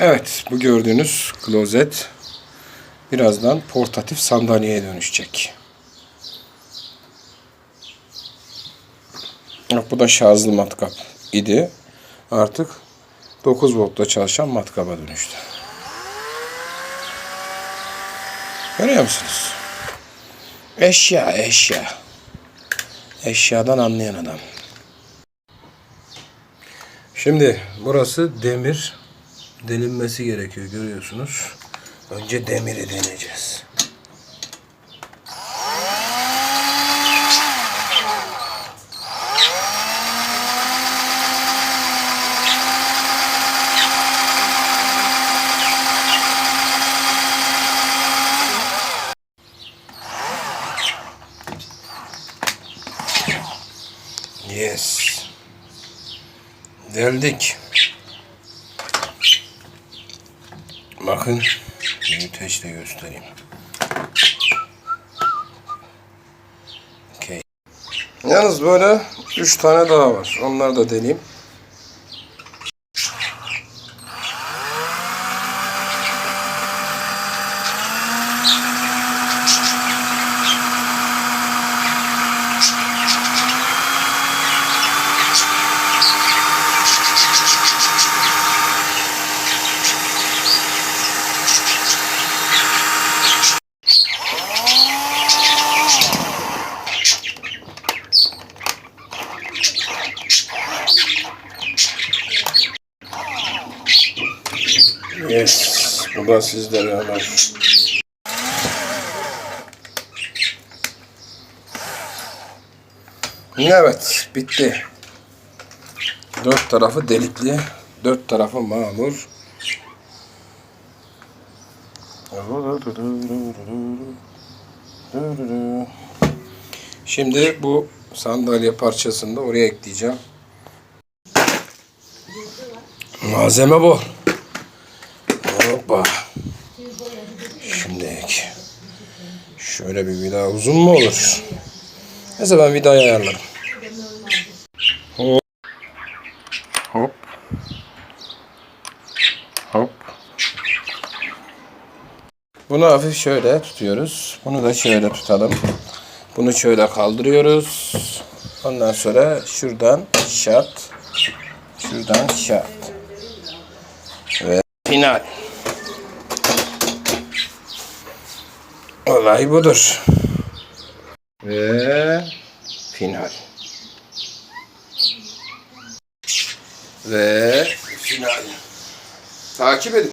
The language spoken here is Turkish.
Evet, bu gördüğünüz klozet birazdan portatif sandalyeye dönüşecek. Bu da şarjlı matkap idi. Artık 9 voltta çalışan matkaba dönüştü. Görüyor musunuz? Eşya, eşya. Eşyadan anlayan adam. Şimdi burası demir delinmesi gerekiyor görüyorsunuz. Önce demiri deneyeceğiz. Yes. Deldik. Bakın. Büyüteçle göstereyim. Okay. Yalnız böyle üç tane daha var. Onları da deneyeyim. Yes. Bu da sizlere hemen. Evet. Bitti. Dört tarafı delikli. Dört tarafı mamur. Şimdi bu sandalye parçasını da oraya ekleyeceğim. Malzeme bu. Hoppa. Şimdi şöyle bir vida uzun mu olur? Neyse ben vidayı ayarlarım. Hop. Hop. Hop. Bunu hafif şöyle tutuyoruz. Bunu da şöyle tutalım. Bunu şöyle kaldırıyoruz. Ondan sonra şuradan şat. Şuradan şat. Ve final. Olay budur. Ve final. Ve final. Takip edin.